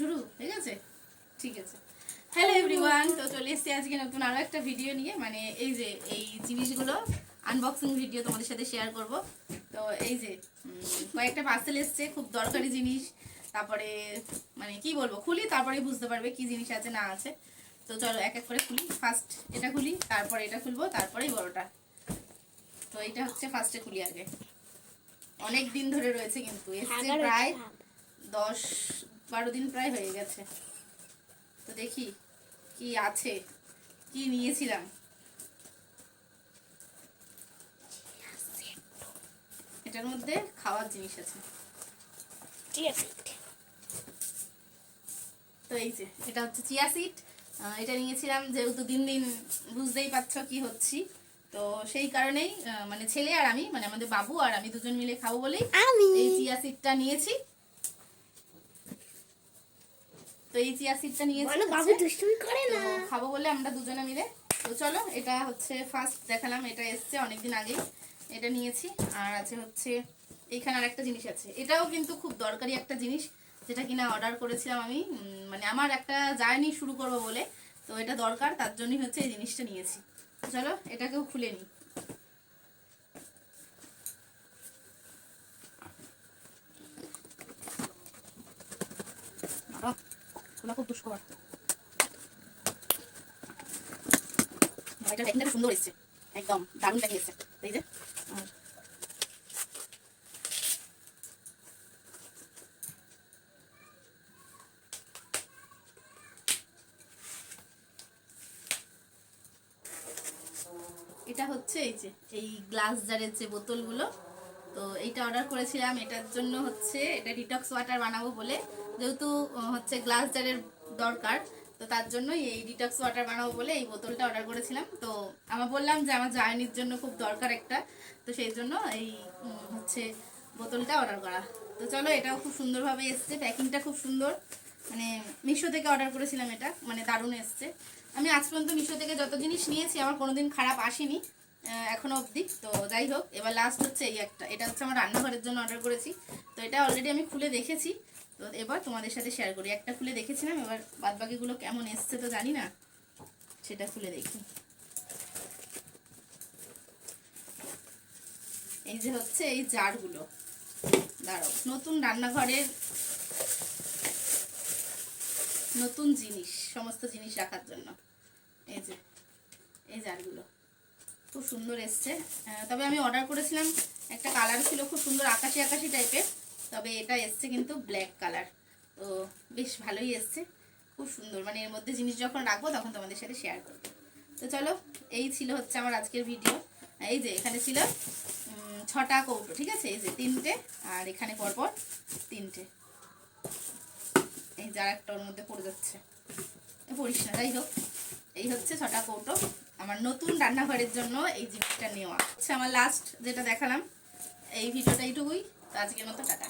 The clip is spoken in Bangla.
শুরু? ঠিক আছে? ঠিক আছে। হ্যালো এভরিওয়ান তো চলে এসেছি আজকে নতুন আরও একটা ভিডিও নিয়ে। মানে এই যে এই জিনিসগুলো আনবক্সিং ভিডিও তোমাদের সাথে শেয়ার করব। তো এই যে কয়েকটা পার্সেল এসছে খুব দরকারি জিনিস। তারপরে মানে কি বলব খুলি তারপরে বুঝতে পারবে কি জিনিস আছে না আছে। তো চলো এক এক করে খুলি। ফার্স্ট এটা খুলি তারপরে এটা খুলবো তারপরেই বড়টা। তো এটা হচ্ছে ফার্স্টে খুলি আগে। অনেক দিন ধরে রয়েছে কিন্তু এসছে প্রায় দশ বারো দিন প্রায় হয়ে গেছে। তো দেখি কি আছে কি নিয়েছিলাম। এটার মধ্যে খাওয়ার জিনিস আছে। তো এই যে এটা হচ্ছে চিয়া সিড এটা নিয়েছিলাম যেহেতু দিন দিন বুঝতেই পারছ কি হচ্ছি। তো সেই কারণেই মানে ছেলে আর আমি মানে আমাদের বাবু আর আমি দুজন মিলে খাব বলেই এই চিয়া সিডটা নিয়েছি। তো এই চিয়া সিডটা নিয়েছি বলো বাবু দুষ্টুমি করে না। খাব বলে আমরা দুজনে মিলে। তো চলো এটা হচ্ছে ফার্স্ট দেখালাম এটা এসছে অনেকদিন আগে এটা নিয়েছি আর আছে হচ্ছে এইখানে আরেকটা জিনিস আছে। এটাও কিন্তু খুব দরকারি একটা জিনিস যেটা কিনা অর্ডার করেছিলাম আমি। মানে আমার একটা জার্নি শুরু করব বলে। তো এটা দরকার তার জন্যই হচ্ছে এই জিনিসটা নিয়েছি। চলো এটাকেও খুলে নিই বাবা, খোলা খুব এটা প্যাকিংটা সুন্দর এসছে। একদম দারুণ প্যাকিং এসছে। এই যে এটা হচ্ছে এই যে, এই গ্লাস জারের যে বোতলগুলো তো এইটা অর্ডার করেছিলাম। এটার জন্য হচ্ছে এটা ডিটক্স ওয়াটার বানাবো বলে। যেহেতু হচ্ছে গ্লাস জারের দরকার, তো তার জন্যই এই ডিটক্স ওয়াটার বানাবো বলে এই বোতলটা অর্ডার করেছিলাম। তো আমার বললাম যে আমার জার্নির জন্য খুব দরকার একটা, তো সেই জন্য এই হচ্ছে বোতলটা অর্ডার করা। তো চলো, এটাও খুব সুন্দরভাবে এসছে, প্যাকিংটা খুব সুন্দর। মানে মিশো থেকে অর্ডার করেছিলাম এটা মানে দারুণ এসছে। আমি আজ পর্যন্ত মিশো থেকে যত জিনিস নিয়েছি, আমার কোনোদিন খারাপ আসেনি। আহ, এখনও অবধি। তো যাই হোক এবার লাস্ট হচ্ছে এই একটা। এটা হচ্ছে আমার রান্নাঘরের জন্য অর্ডার করেছি। তো এটা অলরেডি আমি খুলে দেখেছি। তো এবার তোমাদের সাথে শেয়ার করি। একটা খুলে দেখেছিলাম এবার বাদবাকিগুলো কেমন এসছে তো জানি না। সেটা খুলে দেখি। এই যে হচ্ছে এই জারগুলো। দাঁড়াও নতুন রান্নাঘরের নতুন জিনিস সমস্ত জিনিস রাখার জন্য। এই যে এই জারগুলো। খুব সুন্দর এসছে। তবে আমি অর্ডার করেছিলাম, একটা কালার ছিল খুব সুন্দর, আকাশি আকাশি টাইপের তবে এটা এসছে কিন্তু ব্ল্যাক কালার তো বেশ ভালোই এসছে, খুব সুন্দর। মানে এর মধ্যে জিনিস যখন রাখব, তখন তোমাদের সাথে শেয়ার করব। তো চলো, এই ছিল হচ্ছে আমার আজকের ভিডিও এই যে এখানে ছিল ছটা কৌটো, ঠিক আছে? এই যে তিনটে, আর এখানে পরপর তিনটে। এই যার একটা ওর মধ্যে পড়ে যাচ্ছে। পড়িস না, যাই হোক। এই হচ্ছে ছটা কৌটো। আমার নতুন রান্নাঘরের জন্য এই জিনিসটা নেওয়া। হচ্ছে আমার লাস্ট যেটা দেখালাম, এই ভিডিওটা এইটুকুই। তো আজকের মতো টাটা।